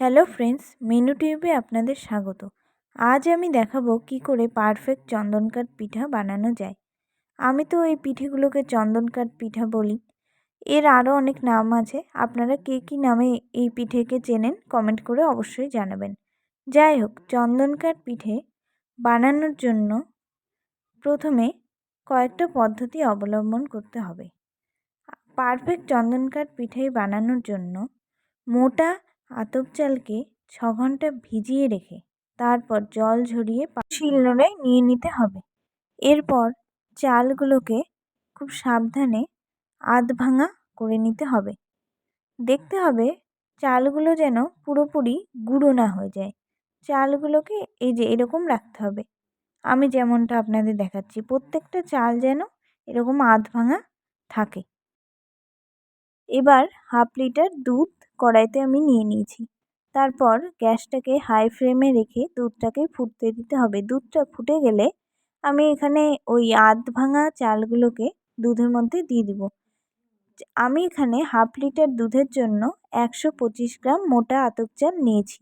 Hello friends, menu টিউবে আপনাদের স্বাগত। আজ আমি দেখাবো কি করে পারফেক্ট চন্দনকাঠ পিঠা বানানো যায়। আমি তো এই পিঠেগুলোকে চন্দনকাঠ পিঠা বলি। এর আরও অনেক নাম আছে, আপনারা কে কী নামে এই পিঠেকে চেনেন কমেন্ট করে অবশ্যই জানাবেন। যাই হোক, চন্দনকাঠ পিঠে বানানোর জন্য প্রথমে কয়েকটা পদ্ধতি অবলম্বন করতে হবে। পারফেক্ট চন্দনকাঠ পিঠে বানানোর জন্য মোটা আতপ চালকে ছ ঘণ্টা ভিজিয়ে রেখে তারপর জল ঝরিয়ে শিলনোড়ায় নিয়ে নিতে হবে। এরপর চালগুলোকে খুব সাবধানে আধ ভাঙা করে নিতে হবে। দেখতে হবে চালগুলো যেন পুরোপুরি গুঁড়ো না হয়ে যায়। চালগুলোকে এই যে এরকম রাখতে হবে। আমি যেমনটা আপনাদের দেখাচ্ছি, প্রত্যেকটা চাল যেন এরকম আধ ভাঙা থাকে। এবার হাফ লিটার দুধ কড়াইতে আমি নিয়ে নিয়েছি। তারপর গ্যাসটাকে হাই ফ্লেমে রেখে দুধটাকে ফুটতে দিতে হবে। দুধটা ফুটে গেলে আমি এখানে ওই আধ ভাঙা চালগুলোকে দুধের মধ্যে দিয়ে দিব। আমি এখানে হাফ লিটার দুধের জন্য একশো পঁচিশ গ্রাম মোটা আতপ চাল নিয়েছি।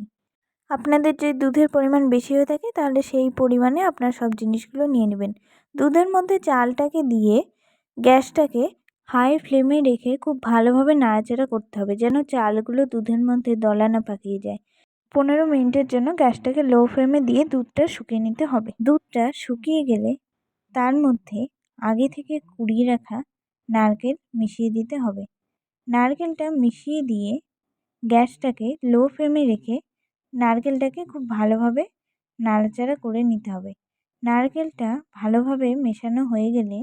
আপনাদের যদি দুধের পরিমাণ বেশি হয়ে থাকে তাহলে সেই পরিমাণে আপনার সব জিনিসগুলো নিয়ে নেবেন। দুধের মধ্যে চালটাকে দিয়ে গ্যাসটাকে হাই ফ্লেমে রেখে খুব ভালোভাবে নাড়াচাড়া করতে হবে যেন চালগুলো দুধের মধ্যে দলা না পাকিয়ে যায়। পনেরো মিনিটের জন্য গ্যাসটাকে লো ফ্লেমে দিয়ে দুধটা শুকিয়ে নিতে হবে। দুধটা শুকিয়ে গেলে তার মধ্যে আগে থেকে কুড়িয়ে রাখা নারকেল মিশিয়ে দিতে হবে। নারকেলটা মিশিয়ে দিয়ে গ্যাসটাকে লো ফ্লেমে রেখে নারকেলটাকে খুব ভালোভাবে নাড়াচাড়া করে নিতে হবে। নারকেলটা ভালোভাবে মেশানো হয়ে গেলে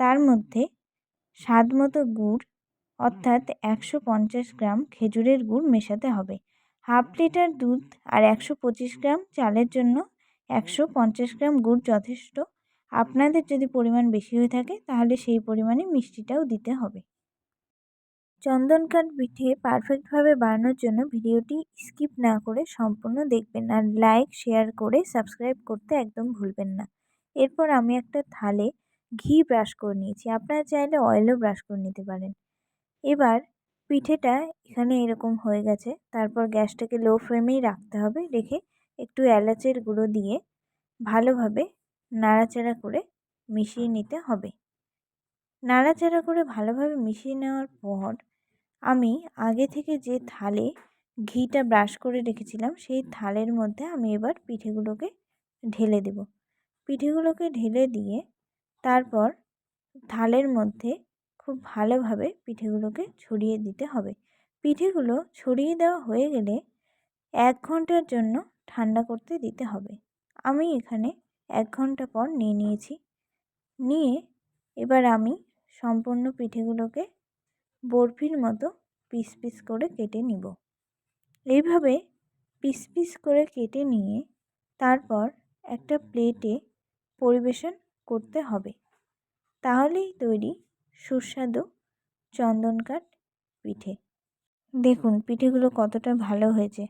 তার মধ্যে স্বাদ মতো গুড়, অর্থাৎ একশো পঞ্চাশ গ্রাম খেজুরের গুড় মেশাতে হবে। হাফ লিটার দুধ আর একশো পঁচিশ গ্রাম চালের জন্য একশো পঞ্চাশ গ্রাম গুড় যথেষ্ট। আপনাদের যদি পরিমাণ বেশি হয়ে থাকে, তাহলে সেই পরিমাণে মিষ্টিটাও দিতে হবে। চন্দনকাঠ পিঠে পারফেক্টভাবে বানানোর জন্য ভিডিওটি স্কিপ না করে সম্পূর্ণ দেখবেন আর লাইক, শেয়ার করে সাবস্ক্রাইব করতে একদম ভুলবেন না। এরপর আমি একটা থালে ঘি ব্রাশ করে নিয়েছি। আপনারা চাইলে অয়েলও ব্রাশ করে নিতে পারেন। এবার পিঠেটা এখানে এরকম হয়ে গেছে। তারপর গ্যাসটাকে লো ফ্লেমেই রাখতে হবে। রেখে একটু এলাচের গুঁড়ো দিয়ে ভালোভাবে নাড়াচাড়া করে মিশিয়ে নিতে হবে। নাড়াচাড়া করে ভালোভাবে মিশিয়ে নেওয়ার পর আমি আগে থেকে যে থালে ঘিটা ব্রাশ করে রেখেছিলাম, সেই থালের মধ্যে আমি এবার পিঠেগুলোকে ঢেলে দেব। পিঠেগুলোকে ঢেলে দিয়ে তারপর থালের মধ্যে খুব ভালোভাবে পিঠেগুলোকে ছড়িয়ে দিতে হবে। পিঠেগুলো ছড়িয়ে দেওয়া হয়ে গেলে এক ঘণ্টার জন্য ঠান্ডা করতে দিতে হবে। আমি এখানে এক ঘণ্টা পর নিয়ে নিয়েছি। নিয়ে এবার আমি সম্পূর্ণ পিঠেগুলোকে বরফির মতো পিস পিস করে কেটে নিব। এইভাবে পিস পিস করে কেটে নিয়ে তারপর একটা প্লেটে পরিবেশন করতে হবে। তাহলেই তৈরি সুস্বাদু চন্দনকাঠ পিঠে। দেখুন, পিঠেগুলো কতটা ভালো হয়েছে।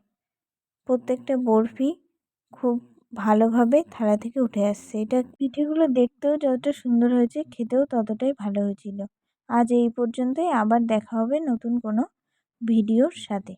প্রত্যেকটা বরফি খুব ভালোভাবে থালা থেকে উঠে আসছে। এটা পিঠেগুলো দেখতেও যতটা সুন্দর হয়েছে, খেতেও ততটাই ভালো হয়েছিল। আজ এই পর্যন্তই। আবার দেখা হবে নতুন কোনো ভিডিওর সাথে।